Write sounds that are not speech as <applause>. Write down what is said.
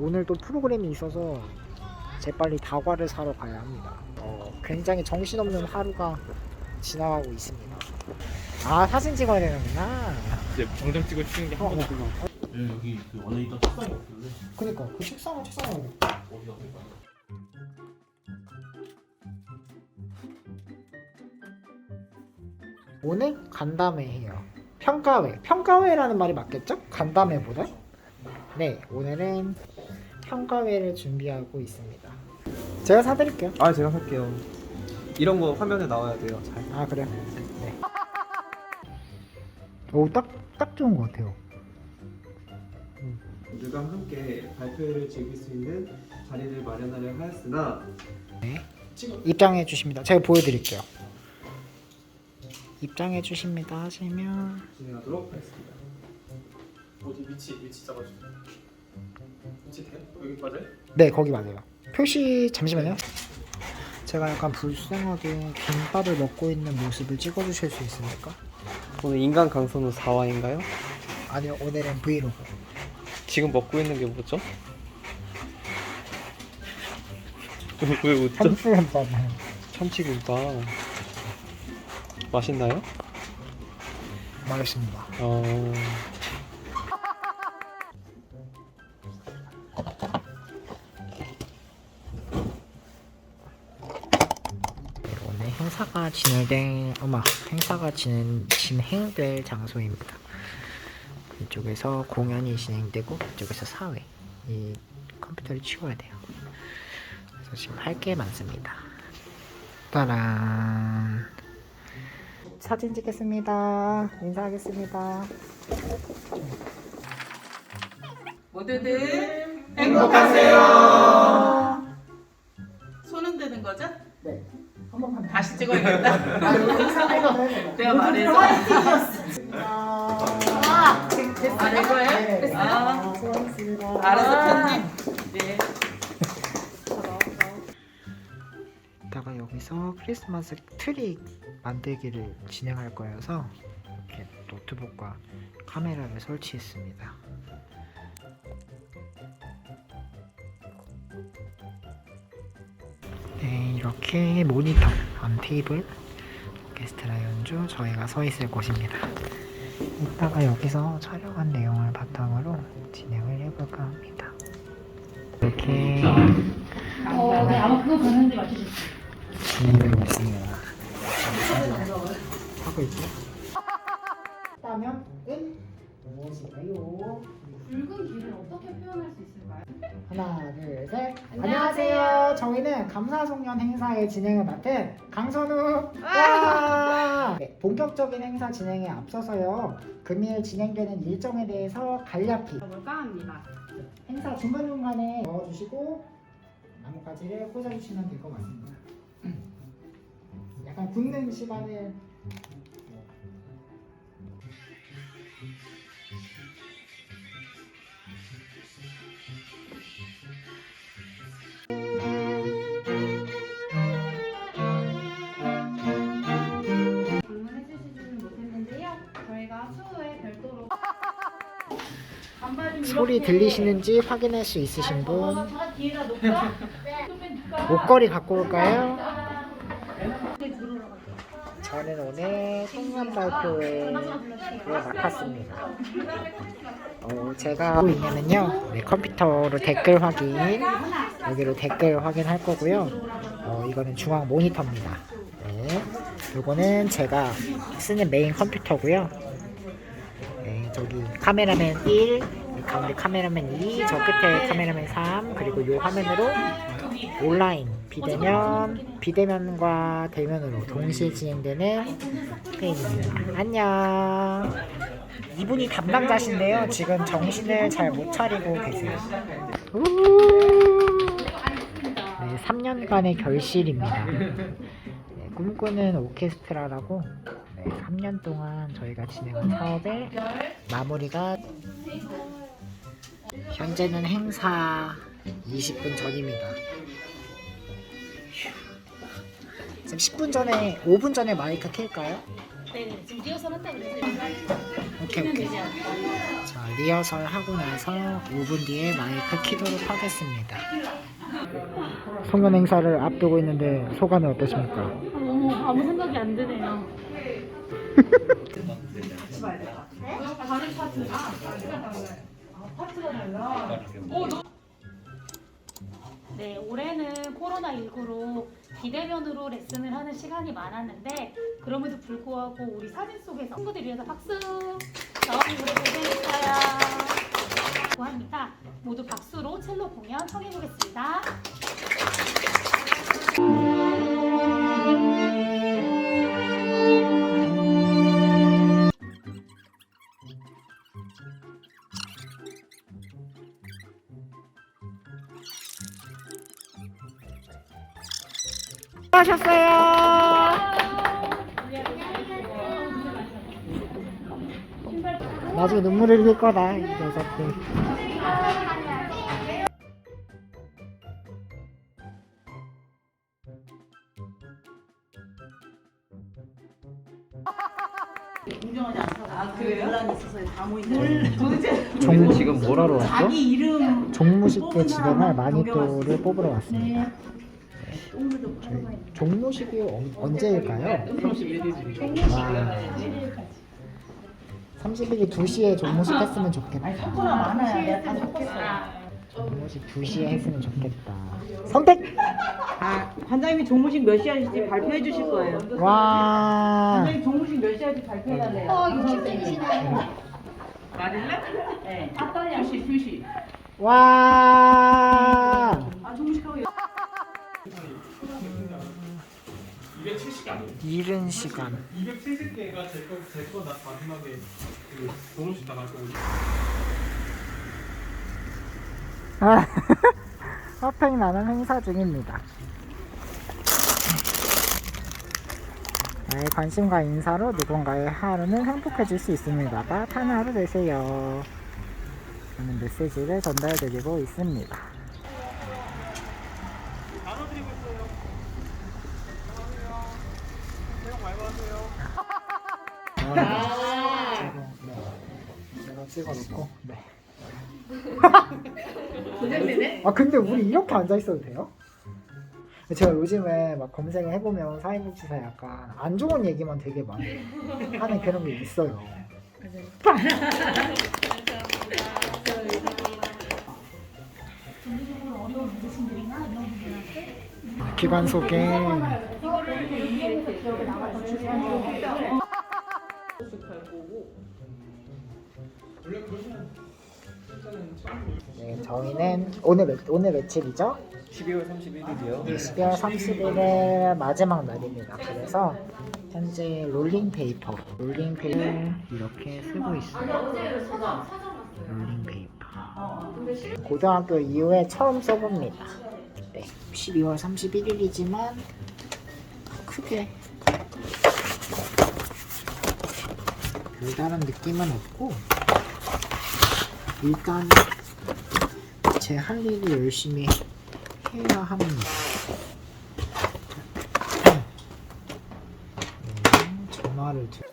오늘 또 프로그램이 있어서 재빨리 다과를 사러 가야 합니다. 어, 굉장히 정신없는 하루가 지나가고 있습니다. 아 사진 찍어야 되는구나. 이제 정장 찍고 치는 게한 어, 어. 예, 여기 그 원래 있던 책상이 없길래 그니까 그 책상을 책상을 어디다 쓸까? 오늘 간담회 해요. 평가회. 평가회라는 말이 맞겠죠? 간담회보다? 네, 오늘은 평가회를 준비하고 있습니다. 제가 사드릴게요. 아 제가 살게요. 이런 거 화면에 나와야 돼요. 잘. 아 그래요? 네. 오딱 딱 좋은 것 같아요. 모두가 함께 발표회를 즐길 수 있는 자리를 마련하려 하였으나 입장해 주십니다. 제가 보여드릴게요. 입장해 주십니다 하시면 진행하도록 하겠습니다. 어디 위치 위치 잡아주세요. 위치 돼요? 여기 맞아요? 네 거기 맞아요. 표시 잠시만요. 제가 약간 불쌍하게 김밥을 먹고 있는 모습을 찍어주실 수 있습니까? 오늘 인간 강선우 4화인가요? 아니요 오늘은 브이로그. 지금 먹고 있는 게 뭐죠? 왜 웃죠? 한풀한번 참치김밥 맛있나요? 맛있습니다. 어... 행사가 진행된 어마 행사가 진행 진행될 장소입니다. 이쪽에서 공연이 진행되고 이쪽에서 사회 이 컴퓨터를 치워야 돼요. 그래서 지금 할 게 많습니다. 따란 사진 찍겠습니다. 인사하겠습니다. 모두들 행복하세요. 손은 드는 거죠? 한번 다시 찍어야겠다. 내가 내가 말해서. 아, 아, 내 거예요? 네. 아. 아, 수고하셨습니다. 알아서 편집. 네. 이따가 여기서 크리스마스 트리 만들기를 진행할 거여서 이렇게 노트북과 카메라를 설치했습니다. 이렇게 모니터, 암 테이블, 오케스트라 연주 저희가 서 있을 곳입니다. 이따가 여기서 촬영한 내용을 바탕으로 진행을 해볼까 합니다. 이렇게 어, 네, 아마 그거 봤는데 맞추셨어요. 진행되고 있습니다. 하고 있죠? 라면은 무엇일까요? 붉은 길을 어떻게 표현할 수 있을까요? 하나, 둘. 저희는 감사송년 행사의 진행을 맡은 강선우. 와! 네, 본격적인 행사 진행에 앞서서요. 금일 진행되는 일정에 대해서 간략히 뭘까 합니다. 행사 중간중간에 넣어주시고 나뭇가지를 꽂아주시면 될 것 같습니다. 약간 굳는 시간을 가 추후에 별도로 반발 좀 소리 이렇게 들리시는지 확인할 수 있으신 분 뒤에다 놓을까? 네. 목걸이 갖고 올까요? 저는 오늘 청년 발표회를 맡았습니다. 어, 제가 하고 있냐면요. 네, 컴퓨터로 댓글 확인, 여기로 댓글 확인할 거고요. 어, 이거는 중앙 모니터입니다. 네, 요거는 제가 쓰는 메인 컴퓨터고요. 네, 저기 카메라맨 1, 이 가운데 카메라맨 2, 저 끝에 카메라맨 3, 그리고 요 화면으로 온라인 비대면, 비대면과 대면으로 동시에 진행되는 회의입니다. 안녕. 이분이 담당자신데요. 지금 정신을 잘 못 차리고 계세요. 우! 네, 3년간의 결실입니다. 네, 꿈꾸는 오케스트라라고 네, 3년 동안 저희가 진행한 사업의 마무리가 현재는 행사 20분 전입니다. 휴. 지금 10분 전에 5분 전에 마이크 켤까요? 네네 지금 리허설 한다 그래서 오케이 오케이. 자 리허설 하고 나서 5분 뒤에 마이크 키도록 하겠습니다. 송년 행사를 앞두고 있는데 소감이 어떠십니까? 너무 아무 생각이 안 드네요. 네, 올해는 코로나19로 비대면으로 레슨을 하는 시간이 많았는데 그럼에도 불구하고 우리 사진 속에서 친구들 위해서 박수! 너무 오래 고생했어요. 합니다. 모두 박수로 첼로 공연 청해보겠습니다. 나중에 눈물 흘릴 거다 이 녀석들. 아 그래요? 논란이 있어서 다 모인다. 종 지금 뭐라로 왔어? 자기 이름 종무식 때 집에만 마니또를 뽑으러 왔습니다. 저희 종무식이 언- 언제일까요? 31일이죠. 와. 30일이 2시에 종무식 했으면 좋겠다. 코너 많아요. 내가 다 섞었어요. 종무식 2시에 했으면 좋겠다. 선택! 아 관장님이 종무식 몇 하실지 발표해 주실 거예요. 와. 관장님 종무식 몇 시에 할지 발표해 달래요. 어, 이거 팬이시나요? 말일래? 네. 2시 2시. 와. 아 종무식 270개 아니에요? 이른 시간. 270개가 제거 제거 나 마지막에 그 동호식 나갈. 아, <laughs> 허팽 나는 행사 중입니다. 나의 관심과 인사로 누군가의 하루는 행복해질 수 있습니다. 따뜻한 하루 되세요. 라는 메시지를 전달드리고 있습니다. 나눠드리고 있어요. 새해 복 많이 받으세요. 제가, 네. 제가 찍어놓고, 네. 아, 근데 우리 이렇게 앉아 있어도 돼요? 제가 요즘에 막 검색을 해보면 사회복지사 약간 안 좋은 얘기만 되게 많이 하는 그런 게 있어요. <laughs> 기관 소개. 네, 저희는 오늘 몇, 오늘 며칠이죠? 12월 31일이요. 12월 30일의 마지막 날입니다. 그래서 현재 롤링 페이퍼, 롤링 페이퍼 이렇게 쓰고 있어요. 롤링 페이퍼. 고등학교 이후에 처음 써봅니다. 네, 12월 31일이지만 크게 별다른 느낌은 없고 일단 제 할 일을 열심히 해야 합니다. 네, 전화를 드...